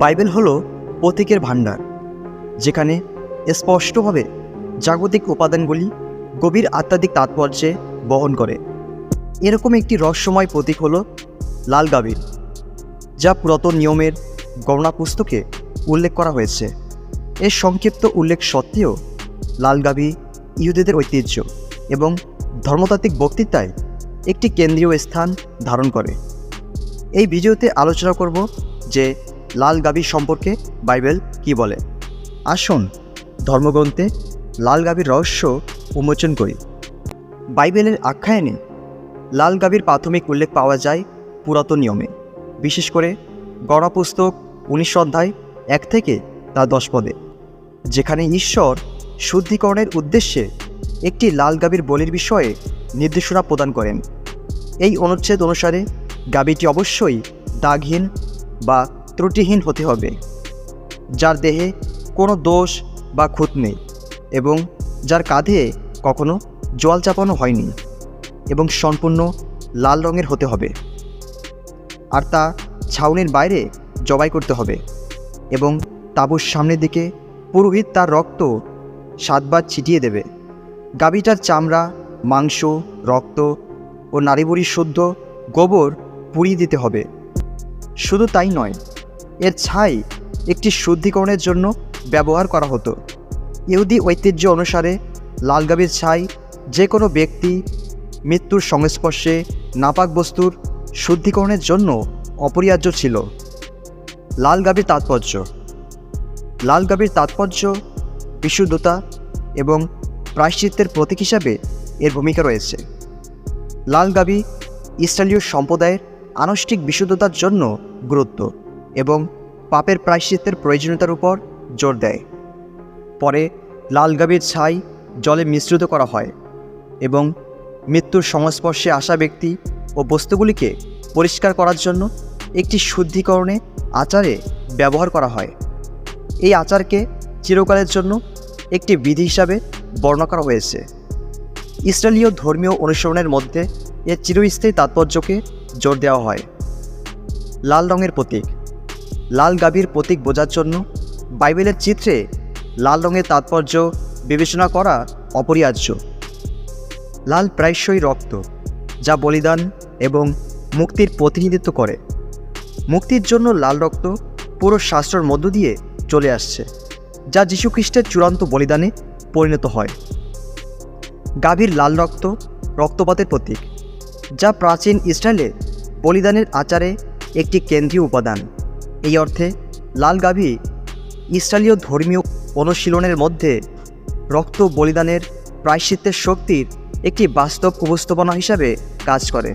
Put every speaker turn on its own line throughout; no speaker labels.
Bible হলো প্রতীকের ভাণ্ডার, যেখানে স্পষ্টভাবে জাগতিক উপাদানগুলি গভীর আধ্যাত্মিক তাৎপর্যে বহন করে। এরকম একটি রহস্যময় প্রতীক হল লাল গাভীর, যা পুরাতন নিয়মের গণনা পুস্তকে উল্লেখ করা হয়েছে। এর সংক্ষিপ্ত উল্লেখ সত্ত্বেও লাল গাভী ইহুদিদের ঐতিহ্য এবং ধর্মতাত্ত্বিক বক্তৃতায় একটি কেন্দ্রীয় স্থান ধারণ করে। এই ভিডিওতে আলোচনা করব যে লাল গাভী সম্পর্কে বাইবেল কি বলে? আসুন, ধর্মগ্রন্থে লাল গাভীর রহস্য উন্মোচন করি। বাইবেলের আখ্যায়নে লাল গাভীর প্রাথমিক উল্লেখ পাওয়া যায় পুরাতন নিয়মে। বিশেষ করে গণা পুস্তক উনিশ অধ্যায় এক থেকে তা দশ পদে, যেখানে ঈশ্বর শুদ্ধিকরণের উদ্দেশ্যে একটি লাল গাভীর বলির বিষয়ে নির্দেশনা প্রদান করেন। এই অনুচ্ছেদ অনুসারে গাভীটি অবশ্যই দাগহীন বা ত্রুটিহীন হতে হবে, যার দেহে কোনো দোষ বা খুঁত নেই এবং যার কাঁধে কখনো জল চাপানো হয়নি এবং সম্পূর্ণ লাল রঙের হতে হবে। আর তা ছাউনির বাইরে জবাই করতে হবে এবং তাঁবুর সামনের দিকে পুরোহিত তার রক্ত সাতবার ছিটিয়ে দেবে। গাভীটার চামড়া, মাংস, রক্ত ও নারীবড়ি শুদ্ধ গোবর পুড়িয়ে দিতে হবে। শুধু তাই নয় এর ছাই একটি শুদ্ধিকরণের জন্য ব্যবহার করা হতো। ইহুদি ঐতিহ্য অনুসারে লাল গাভীর ছাই যে কোনো ব্যক্তি মৃত্যুর সংস্পর্শে নাপাক বস্তুর শুদ্ধিকরণের জন্য অপরিহার্য ছিল। লাল গাভীর তাৎপর্য। লাল গাভীর তাৎপর্য, বিশুদ্ধতা এবং প্রায়শ্চিত্তের প্রতীক হিসাবে এর ভূমিকা রয়েছে। লাল গাভী ইসরায়েলীয় সম্প্রদায়ের আনুষ্ঠিক বিশুদ্ধতার জন্য গুরুত্ব। এবং পাপের প্রায়শ্চিত্তের প্রয়োজনীয়তার উপর জোর দেয়। পরে লাল গাভীর ছাই জলে মিশ্রিত করা হয় এবং মৃত্যুর সংস্পর্শে আসা ব্যক্তি ও বস্তুগুলিকে পরিষ্কার করার জন্য একটি শুদ্ধিকরণে আচারে ব্যবহার করা হয়। এই আচারকে চিরকালের জন্য একটি বিধি হিসাবে বর্ণনা করা হয়েছে। ইসরায়েলীয় ধর্মীয় অনুসরণের মধ্যে এর চিরস্থায়ী তাৎপর্যকে জোর দেওয়া হয়। লাল রঙের প্রতীক। লাল গাভীর প্রতীক বোঝার জন্য বাইবেলের চিত্রে লাল রঙের তাৎপর্য বিবেচনা করা অপরিহার্য। লাল প্রায়শই রক্ত, যা বলিদান এবং মুক্তির প্রতিনিধিত্ব করে। মুক্তির জন্য লাল রক্ত পুরো শাস্ত্রের মধ্য দিয়ে চলে আসছে, যা যীশুখ্রিস্টের চূড়ান্ত বলিদানে পরিণত হয়। গাভীর লাল রক্ত রক্তপাতের প্রতীক, যা প্রাচীন ইসরায়েলে বলিদানের আচারে একটি কেন্দ্রীয় উপাদান। এই অর্থে লাল গাভী ইসরায়েলীয় ধর্মীয় অনুশীলনের মধ্যে রক্ত বলিদানের প্রায়শ্চিত্তের শক্তির একটি বাস্তব উপস্থাপনা হিসাবে কাজ করে।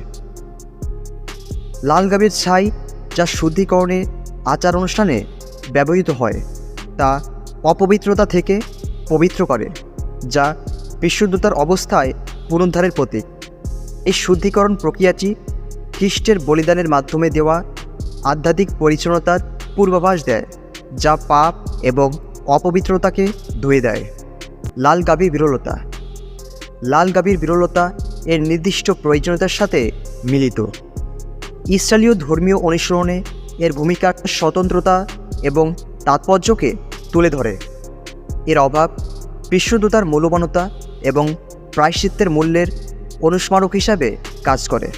লাল গাভীর ছাই যা শুদ্ধিকরণে আচার অনুষ্ঠানে ব্যবহৃত হয়, তা অপবিত্রতা থেকে পবিত্র করে, যা বিশুদ্ধতার অবস্থায় পুনরুদ্ধারের প্রতীক। এই শুদ্ধিকরণ প্রক্রিয়াটি খ্রিস্টের বলিদানের মাধ্যমে দেওয়া আধ্যাত্মিক পরিচ্ছন্নতার পূর্বাভাস দেয়, যা পাপ এবং অপবিত্রতাকে ধুয়ে দেয়। লাল গাভীর বিরলতা। লাল গাভীর বিরলতা এর নির্দিষ্ট প্রয়োজনীয়তার সাথে মিলিত। ইসরায়েলীয় ধর্মীয় অনুসরণে এর ভূমিকার স্বতন্ত্রতা এবং তাৎপর্যকে তুলে ধরে। এর অভাব বিশুদ্ধতার মূল্যবানতা এবং প্রায়শ্চিত্তের মূল্যের অনুস্মারক হিসাবে কাজ করে।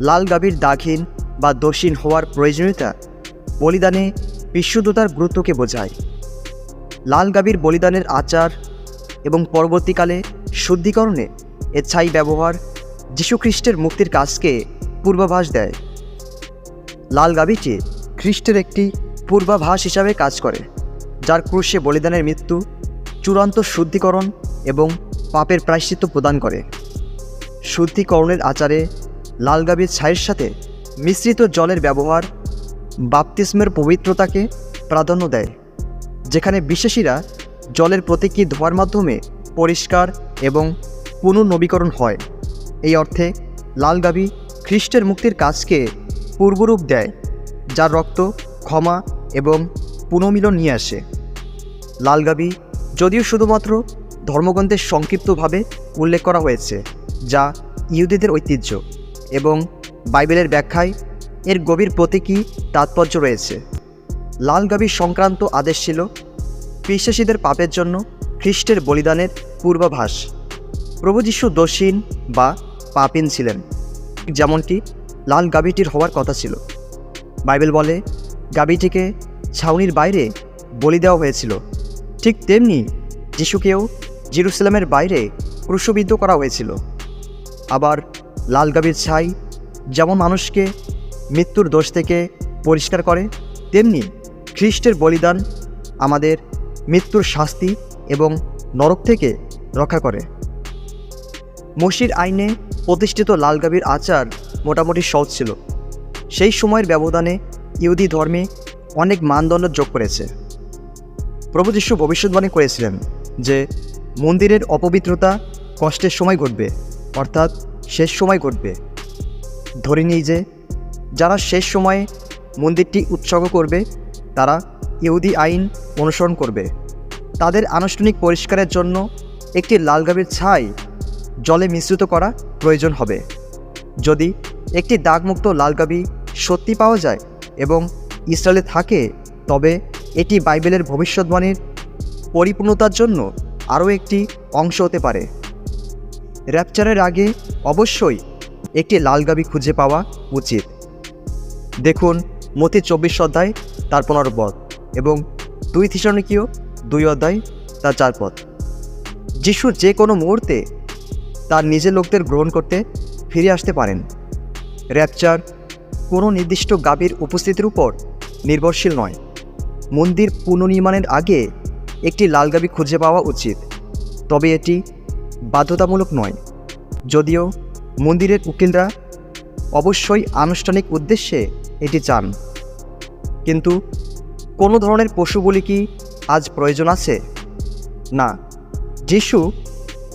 লাল গাভীর দাগহীন বা দোষীন হওয়ার প্রয়োজনীয়তা বলিদানে বিশুদ্ধতার গুরুত্বকে বোঝায়। লাল গাভীর বলিদানের আচার এবং পরবর্তীকালে শুদ্ধিকরণে এর ছাই ব্যবহার যীশুখ্রিস্টের মুক্তির কাজকে পূর্বাভাস দেয়। লাল গাভীটি খ্রিস্টের একটি পূর্বাভাস হিসাবে কাজ করে, যার ক্রুশে বলিদানের মৃত্যু, চূড়ান্ত শুদ্ধিকরণ এবং পাপের প্রায়শ্চিত্ত প্রদান করে। শুদ্ধিকরণের আচারে লাল গাভীর ছাইয়ের সাথে মিশ্রিত জলের ব্যবহার বাপতিস্মের পবিত্রতাকে প্রাধান্য দেয়, যেখানে বিশ্বাসীরা জলের প্রতীকী ধোয়ার মাধ্যমে পরিষ্কার এবং পুনর্নবীকরণ হয়। এই অর্থে লাল গাভী খ্রিস্টের মুক্তির কাজকে পূর্বরূপ দেয়, যার রক্ত, ক্ষমা এবং পুনর্মিলন নিয়ে আসে। লাল গাভী যদিও শুধুমাত্র ধর্মগ্রন্থের সংক্ষিপ্তভাবে উল্লেখ করা হয়েছে, যা ইহুদিদের ঐতিহ্য এবং বাইবেলের ব্যাখ্যায় এর গভীর প্রতীকী তাৎপর্য রয়েছে। লাল গাভীর সংক্রান্ত আদেশ ছিল বিশ্বাসীদের পাপের জন্য খ্রিস্টের বলিদানের পূর্বাভাস। প্রভু যীশু দোষীন বা পাপিন ছিলেন। যেমনটি লাল গাভীটির হওয়ার কথা ছিল। বাইবেল বলে, গাভীটিকে ছাউনির বাইরে বলি দেওয়া হয়েছিল। ঠিক তেমনি যিশুকেও জেরুসালামের বাইরে ক্রুশবিদ্ধ করা হয়েছিল। আবার লাল গাভীর ছাই যেমন মানুষকে মৃত্যুর দোষ থেকে পরিষ্কার করে, তেমনি খ্রিস্টের বলিদান আমাদের মৃত্যুর শাস্তি এবং নরক থেকে রক্ষা করে। মসির আইনে প্রতিষ্ঠিত লাল গাভীর আচার মোটামুটি সহজ ছিল। সেই সময়ের ব্যবধানে ইহুদি ধর্মে অনেক মানদণ্ড যোগ করেছে। প্রভু যীশু ভবিষ্যৎবাণী করেছিলেন যে মন্দিরের অপবিত্রতা কষ্টের সময় ঘটবে, অর্থাৎ শেষ সময় ঘটবে। ধরে নিই যে যারা শেষ সময়ে মন্দিরটি উৎসর্গ করবে, তারা ইহুদি আইন অনুসরণ করবে। তাদের আনুষ্ঠানিক পরিষ্কারের জন্য একটি লাল গাভীর ছাই জলে মিশ্রিত করা প্রয়োজন হবে। যদি একটি দাগমুক্ত লাল গাভী সত্যি পাওয়া যায় এবং ইসরায়েলে থাকে, তবে এটি বাইবেলের ভবিষ্যৎবাণীর পরিপূর্ণতার জন্য আরও একটি অংশ হতে পারে। র্যাপচারের আগে অবশ্যই একটি লাল গাবি খুঁজে পাওয়া উচিত। দেখুন, মতি চব্বিশ অধ্যায়, তার পনেরো পদ এবং দুই থিসানিকীয় দুই অধ্যায়, তার চার পথ যিশু যে কোনো মুহূর্তে তার নিজের লোকদের গ্রহণ করতে ফিরে আসতে পারেন। র্যাপচার কোনো নির্দিষ্ট গাভীর উপস্থিতির উপর নির্ভরশীল নয়। মন্দির পুনর্নির্মাণের আগে একটি লাল গাবি খুঁজে পাওয়া উচিত, তবে এটি বাধ্যতামূলক নয়। যদিও মন্দিরের উকিলরা অবশ্যই আনুষ্ঠানিক উদ্দেশ্যে এটি চান। কিন্তু কোনো ধরনের পশু বলি কি আজ প্রয়োজন আছে? না, যিশু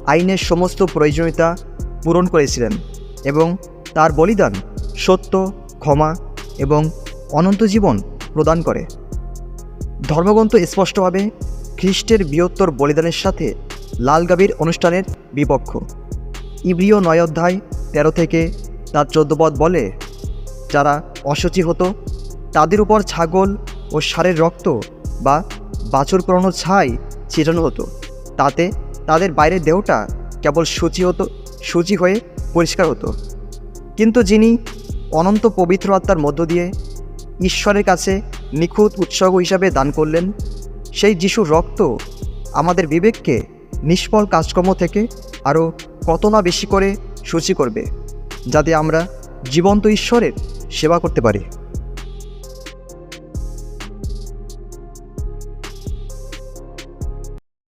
আইনের সমস্ত প্রয়োজনীয়তা পূরণ করেছিলেন এবং তার বলিদান সত্য, ক্ষমা এবং অনন্ত জীবন প্রদান করে। ধর্মগ্রন্থ স্পষ্টভাবে খ্রিস্টের বৃহত্তর বলিদানের সাথে লাল গাভীর অনুষ্ঠানের বিপক্ষ। ইব্রিয় নয় অধ্যায় তেরো থেকে তার চোদ্দ পদ বলে, যারা অসুচি হতো, তাদের উপর ছাগল ও সারের রক্ত বা বাছুর করানো ছাই ছিটানো হতো। তাতে তাদের বাইরের দেহটা কেবল সূচি হতো, সূচি হয়ে পরিষ্কার হতো। কিন্তু যিনি অনন্ত পবিত্র আত্মার মধ্য দিয়ে ঈশ্বরের কাছে নিখুঁত উৎসর্গ হিসাবে দান করলেন, সেই যিশুর রক্ত আমাদের বিবেককে নিষ্ফল কাজকর্ম থেকে আরও কত না বেশি করে সূচি করবে যাতে আমরা জীবন্ত ঈশ্বরের সেবা করতে পারি।